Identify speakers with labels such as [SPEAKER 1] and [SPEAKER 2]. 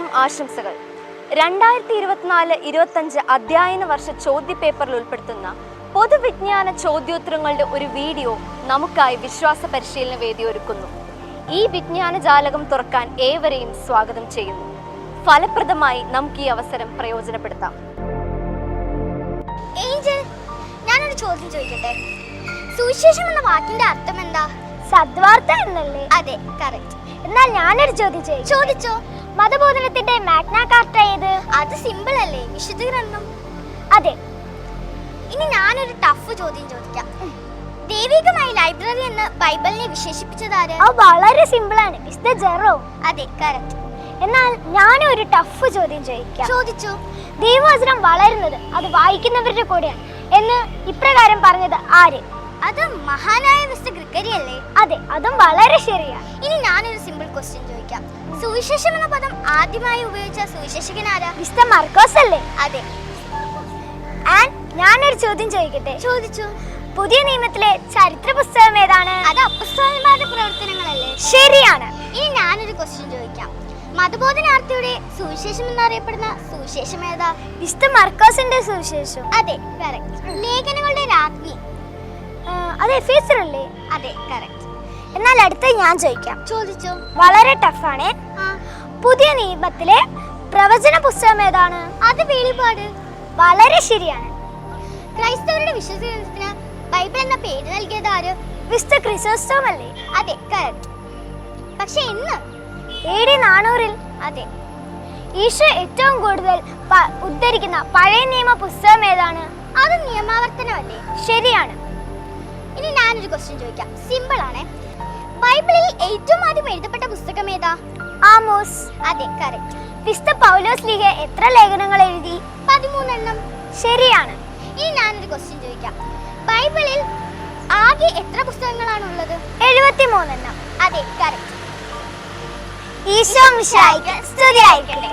[SPEAKER 1] ആശംസകൾ. രണ്ടായിരത്തി ഇരുപത്തിനാല് ഇരുപത്തഞ്ച് അധ്യയന വർഷ ചോദ്യപേപ്പറിൽ ഉൾപ്പെടുത്തുന്ന പൊതുവിജ്ഞാന ചോദ്യോത്തരങ്ങളുടെ ഒരു വീഡിയോ നമുക്കായി വിശ്വാസ പരിശീലന വേദി ഒരുക്കുന്നു. ഈ വിജ്ഞാന ജാലകം തുറക്കാൻ ഏവരെയും സ്വാഗതം ചെയ്യുന്നു. ഫലപ്രദമായി നമുക്ക് ഈ അവസരം പ്രയോജനപ്പെടുത്താം.
[SPEAKER 2] ഏഞ്ചൽ ഞാനൊരു ചോദ്യം ചോദിക്കട്ടെ? സുവിശേഷം എന്ന വാക്കിന്റെ അർത്ഥം എന്താ? സദ്വാർത്ത എന്നല്ലേ? അതെ കറക്റ്റ് എന്നാൽ ഞാനൊരു ചോദ്യം ചോദിച്ചോ? മതബോധനത്തിന്റെ മാഗ്ന കാർട്ട ഏത്? അത് സിമ്പിൾ അല്ലേ വിശുദ്ധ ഗ്രന്ഥം. അതെ. ഇനി ഞാനൊരു ടഫ് ചോദ്യം ചോദിക്കാം. ദൈവികമായി ലൈബ്രറി എന്ന് ബൈബിളിനെ വിശേഷിപ്പിച്ചത് ആര്?
[SPEAKER 3] അത് വളരെ സിമ്പിൾ ആണ് മിസ്റ്റർ ജെറോ
[SPEAKER 2] അതെ കറക്റ്റ്
[SPEAKER 3] എന്നാൽ ഞാൻ ഒരു ടഫ് ചോദ്യം ചോദിക്കാം.
[SPEAKER 2] ചോദിച്ചു.
[SPEAKER 3] ദൈവവചനം വളരുന്നത് അത് വായിക്കുന്നവരുടെ കൂടെയാണ് എന്ന് ഇപ്രകാരം പറഞ്ഞത് ആര്?
[SPEAKER 2] അത് മഹാനായ മിസ്റ്റർ ഗ്രിഗരി അല്ലേ?
[SPEAKER 3] അതെ അതും വളരെ ശരിയാണ്
[SPEAKER 2] ഇനി ഞാനൊരു സിമ്പിൾ ക്വസ്റ്റ്യൻ ചോദിക്കാം. സുവിശേഷം എന്ന പദം ആദ്യമായി ഉപയോഗിച്ച സുവിശേഷകൻ ആരാ?
[SPEAKER 3] മിസ്റ്റർ മാർക്കോസ് അല്ലേ?
[SPEAKER 2] അതെ.
[SPEAKER 3] ആൻഡ് ഞാനൊരു ചോദ്യം ചോദിക്കട്ടെ?
[SPEAKER 2] ചോദിച്ചു.
[SPEAKER 3] പുതിയ നിയമത്തിലെ ചരിത്ര പുസ്തകം ഏതാണ്?
[SPEAKER 2] അത് അപ്പസ്തോലന്മാരുടെ പ്രവർത്തനങ്ങളല്ലേ?
[SPEAKER 3] ശരിയാണ്.
[SPEAKER 2] ഇനി ഞാനൊരു ക്വസ്റ്റ്യൻ ചോദിക്കാം. മതബോധനാർത്ഥിയുടെ സുവിശേഷം എന്നറിയപ്പെടുന്ന സുവിശേഷം ഏതാ?
[SPEAKER 3] മിസ്റ്റർ മർക്കോസിന്റെ സുവിശേഷം.
[SPEAKER 2] അതെ കറക്റ്റ് ലേഖനങ്ങളുടെ രാജ്ഞി
[SPEAKER 3] അത് ഫേസർ അല്ലേ?
[SPEAKER 2] അതെ കറക്റ്റ്
[SPEAKER 3] എന്നാൽ അടുത്ത ഞാൻ ചോദിക്കാം.
[SPEAKER 2] ചോദിച്ചു?
[SPEAKER 3] വളരെ ടഫാണ് പുതിയ നിയമത്തിലെ പ്രവചന പുസ്തകം ഏതാണ്?
[SPEAKER 2] അത് വെളിപാട്
[SPEAKER 3] വളരെ ശരിയാണ്.
[SPEAKER 2] ക്രൈസ്തവരുടെ വിശ്വാസത്തിന് ബൈബിൾ എന്ന പേര് നൽകിയത് ആര്?
[SPEAKER 3] മിസ്റ്റർ ക്രിസോസ്റ്റോം അല്ലേ?
[SPEAKER 2] അതെ കറക്റ്റ് പക്ഷെ ഇന്ന്
[SPEAKER 3] എ ഡി നാനൂറിൽ?
[SPEAKER 2] അതെ.
[SPEAKER 3] ഈശോ ഏറ്റവും കൂടുതൽ ഉദ്ധരിക്കുന്ന പഴയ നിയമ പുസ്തകം ഏതാണ്?
[SPEAKER 2] അത് നിയമാവർത്തനമല്ലേ?
[SPEAKER 3] ശരിയാണ്.
[SPEAKER 2] ഞാനൊരു ക്വസ്റ്റ്യൻ ചോദിക്കാം. സിമ്പിൾ ആണ്. ബൈബിളിൽ ഏറ്റവും ആദ്യം എഴുതപ്പെട്ട പുസ്തകം ഏതാ?
[SPEAKER 3] ആമോസ്.
[SPEAKER 2] അതെ കറക്റ്റ്
[SPEAKER 3] വിശുദ്ധ പൗലോസ് ലീഗ എത്ര ലേഖനങ്ങൾ എഴുതി?
[SPEAKER 2] പതിമൂന്നെണ്ണം.
[SPEAKER 3] ശരിയാണ്.
[SPEAKER 2] ഇനി ഞാനൊരു ക്വസ്റ്റ്യൻ ചോദിക്കാം. ബൈബിളിൽ ആകെ എത്ര പുസ്തകങ്ങളാണ് ഉള്ളത്
[SPEAKER 3] എഴുപത്തി മൂന്നെണ്ണം
[SPEAKER 2] അതെ കറക്റ്റ്
[SPEAKER 3] ഈശോ മിശിഹായ്ക്ക് സ്തുതിയായിരിക്കട്ടെ